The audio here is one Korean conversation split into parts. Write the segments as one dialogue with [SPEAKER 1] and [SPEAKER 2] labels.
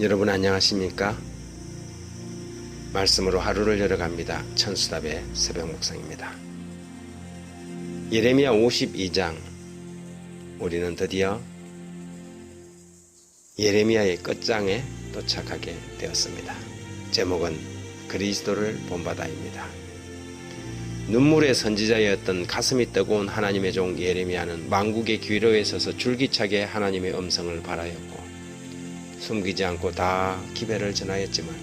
[SPEAKER 1] 여러분 안녕하십니까? 말씀으로 하루를 열어갑니다. 천수답의 새벽 목상입니다. 예레미야 52장 우리는 드디어 예레미야의 끝장에 도착하게 되었습니다. 제목은 그리스도를 본바다입니다. 눈물의 선지자였던 가슴이 뜨거운 하나님의 종 예레미야는 망국의 기로에 서서 줄기차게 하나님의 음성을 바라였고 숨기지 않고 다 기배를 전하였지만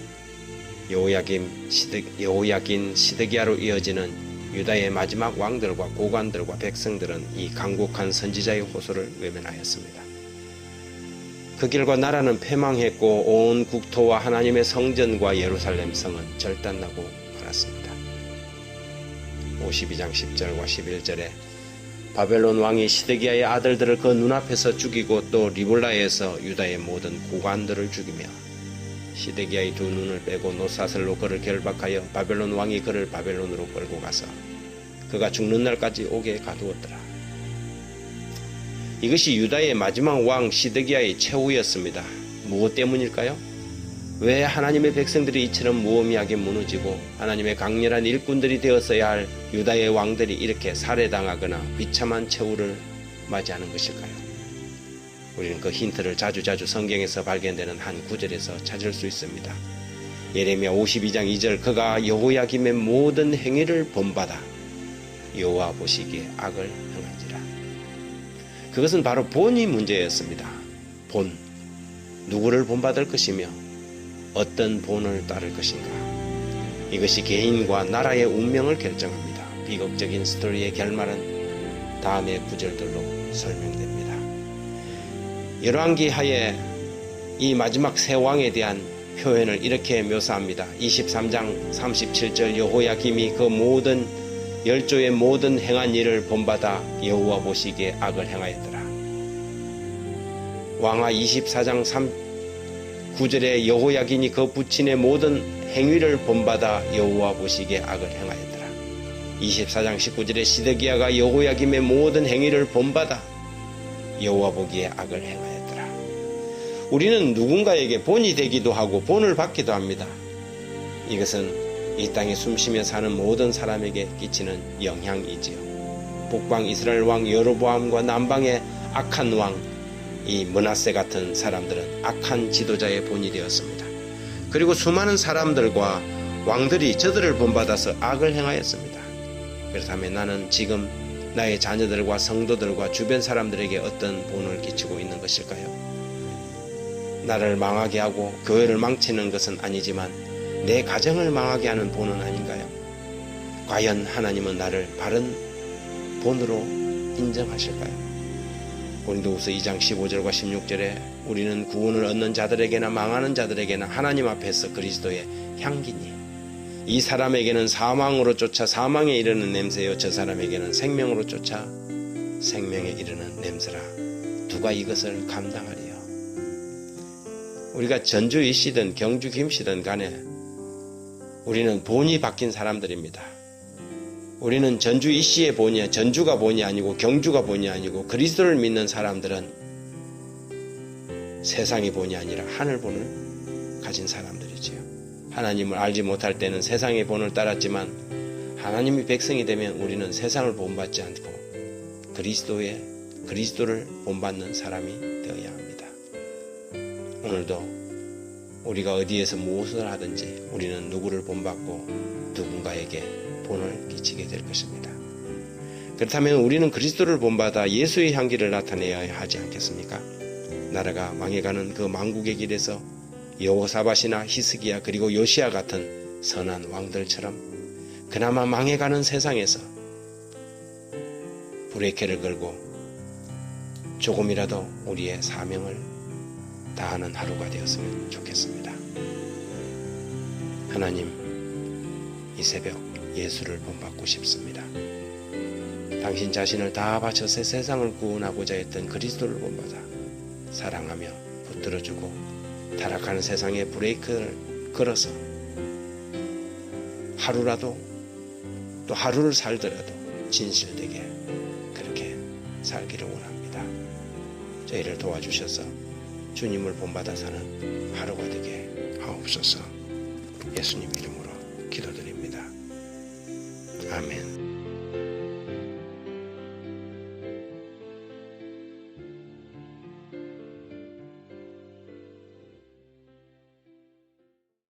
[SPEAKER 1] 여호야김 시드 여호야긴 시드기야로 이어지는 유다의 마지막 왕들과 고관들과 백성들은 이 강국한 선지자의 호소를 외면하였습니다. 그 길과 나라는 패망했고 온 국토와 하나님의 성전과 예루살렘 성은 절단나고 말았습니다. 52장 10절과 11절에 바벨론 왕이 시드기야의 아들들을 그 눈앞에서 죽이고 또 리블라에서 유다의 모든 고관들을 죽이며 시드기야의 두 눈을 빼고 노사슬로 그를 결박하여 바벨론 왕이 그를 바벨론으로 끌고 가서 그가 죽는 날까지 옥에 가두었더라. 이것이 유다의 마지막 왕 시드기야의 최후였습니다. 무엇 때문일까요? 왜 하나님의 백성들이 이처럼 무의미하게 무너지고 하나님의 강렬한 일꾼들이 되었어야 할 유다의 왕들이 이렇게 살해당하거나 비참한 최후를 맞이하는 것일까요? 우리는 그 힌트를 자주자주 성경에서 발견되는 한 구절에서 찾을 수 있습니다. 예레미야 52장 2절 그가 여호야김의 모든 행위를 본받아 여호와 보시기에 악을 행한지라. 그것은 바로 본이 문제였습니다. 본 누구를 본받을 것이며 어떤 본을 따를 것인가. 이것이 개인과 나라의 운명을 결정합니다. 비극적인 스토리의 결말은 다음의 구절들로 설명됩니다. 열왕기 하에 이 마지막 세 왕에 대한 표현을 이렇게 묘사합니다. 23장 37절 여호야김이 그 모든 열조의 모든 행한 일을 본받아 여호와 보시기에 악을 행하였더라. 왕하 24장 3 9절에 여호야긴이 그 부친의 모든 행위를 본받아 여호와 보시기에 악을 행하였더라. 24장 19절에 시드기야가 여호야김의 모든 행위를 본받아 여호와 보기에 악을 행하였더라. 우리는 누군가에게 본이 되기도 하고 본을 받기도 합니다. 이것은 이 땅에 숨쉬며 사는 모든 사람에게 끼치는 영향이지요. 북방 이스라엘 왕 여로보암과 남방의 악한 왕 이 문하세 같은 사람들은 악한 지도자의 본이 되었습니다. 그리고 수많은 사람들과 왕들이 저들을 본받아서 악을 행하였습니다. 그렇다면 나는 지금 나의 자녀들과 성도들과 주변 사람들에게 어떤 본을 끼치고 있는 것일까요? 나를 망하게 하고 교회를 망치는 것은 아니지만 내 가정을 망하게 하는 본은 아닌가요? 과연 하나님은 나를 바른 본으로 인정하실까요? 고린도후서 2장 15절과 16절에 우리는 구원을 얻는 자들에게나 망하는 자들에게나 하나님 앞에서 그리스도의 향기니. 이 사람에게는 사망으로 쫓아 사망에 이르는 냄새요. 저 사람에게는 생명으로 쫓아 생명에 이르는 냄새라. 누가 이것을 감당하리요? 우리가 전주 이씨든 경주 김씨든 간에 우리는 본이 바뀐 사람들입니다. 우리는 전주 이씨의 본이 전주가 본이 아니고 경주가 본이 아니고 그리스도를 믿는 사람들은 세상의 본이 아니라 하늘 본을 가진 사람들이지요. 하나님을 알지 못할 때는 세상의 본을 따랐지만 하나님이 백성이 되면 우리는 세상을 본받지 않고 그리스도의 그리스도를 본받는 사람이 되어야 합니다. 오늘도 우리가 어디에서 무엇을 하든지 우리는 누구를 본받고 누군가에게 본을 끼치게 될 것입니다. 그렇다면 우리는 그리스도를 본받아 예수의 향기를 나타내야 하지 않겠습니까? 나라가 망해가는 그 망국의 길에서 여호사밧이나 히스기야 그리고 요시아 같은 선한 왕들처럼 그나마 망해가는 세상에서 브레이크를 걸고 조금이라도 우리의 사명을 다하는 하루가 되었으면 좋겠습니다. 하나님, 이 새벽 예수를 본받고 싶습니다. 당신 자신을 다 바쳐 새 세상을 구원하고자 했던 그리스도를 본받아 사랑하며 붙들어주고 타락하는 세상에 브레이크를 걸어서 하루라도 또 하루를 살더라도 진실되게 그렇게 살기를 원합니다. 저희를 도와주셔서 주님을 본받아 사는 하루가 되게 하옵소서. 예수님 이름으로 기도드립니다. Amén.